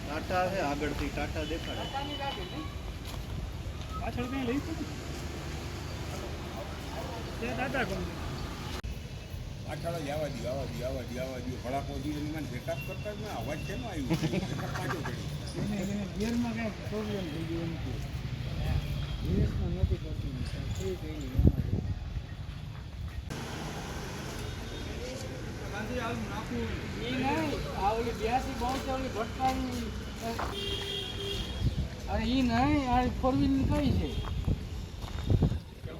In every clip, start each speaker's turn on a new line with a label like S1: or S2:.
S1: ટાટા છે આગળથી ટાટા દેખાડે.
S2: પાછળ કઈ લઈ તો ટાટા કંપની
S3: પાછળ જ આવા દો આવવા દો આવવા દો આવવા દો દી એની મને બેકઅપ કરતા જ ના અવાજ કેમ આવ્યો? બેકઅપ પાછો પડી
S2: એને ગિયરમાં કંઈક પ્રોબ્લેમ થઈ ગયો એમ કે. રિલેક્સમાં નહોતી કરતી થઈ ગઈ નહીં આ ઓલી બ્યાસી બહુ છે ઓલી ભટકાની અરે ઈ નહીં આ ફોર વ્હીલ કઈ છે?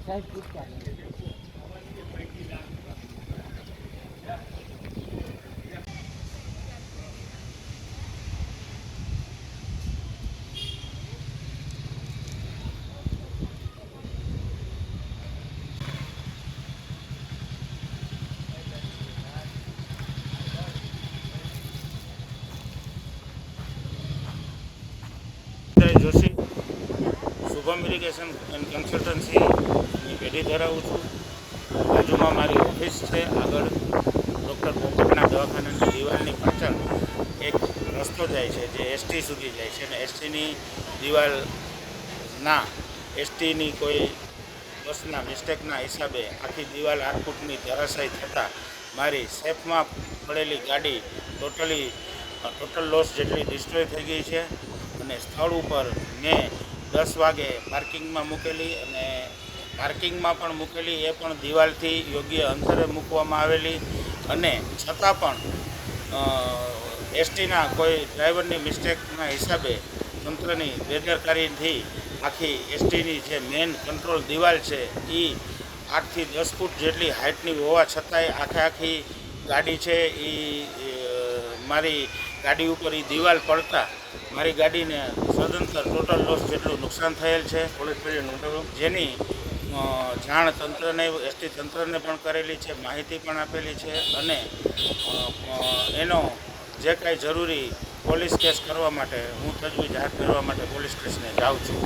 S2: સાહેબ પૂછતા
S4: જય જોશી શુભમ ઇરિગેશન એન્ડ કન્સલ્ટન્સીની પેઢી ધરાવું છું. બાજુમાં મારી ઓફિસ છે, આગળ ડૉક્ટર પોપટના દવાખાનાની દિવાલની પાછળ એક રસ્તો જાય છે, જે એસટી સુધી જાય છે. અને એસટીની દિવાલના એસટીની કોઈ બસના મિસ્ટેકના હિસાબે આખી દિવાલ આઠ ધરાશાયી થતાં મારી સેફમાં પડેલી ગાડી ટોટલી ટોટલ લોસ જેટલી ડિસ્ટ્રોય થઈ ગઈ છે. અને સ્થળ ઉપર મેં દસ વાગે પાર્કિંગમાં મૂકેલી અને પાર્કિંગમાં પણ મૂકેલી એ પણ દિવાલથી યોગ્ય અંતરે મૂકવામાં આવેલી અને છતાં પણ એસટીના કોઈ ડ્રાઈવરની મિસ્ટેકના હિસાબે તંત્રની બેદરકારીથી આખી એસટીની જે મેઇન કંટ્રોલ દિવાલ છે એ આઠથી દસ ફૂટ જેટલી હાઇટની હોવા છતાંય આખે આખી ગાડી છે એ મારી ગાડી ઉપર એ દિવાલ પડતા મારી ગાડીને સદંતર ટોટલ લોસ જેટલું નુકસાન થયેલ છે. જેની જાણ તંત્રને એસટી તંત્રને પણ કરેલી છે માહિતી પણ આપેલી છે અને એનો જે કાંઈ જરૂરી પોલીસ કેસ કરવા માટે હું તજવીજ હાથ ધરવા માટે પોલીસ સ્ટેશને જાઉં છું.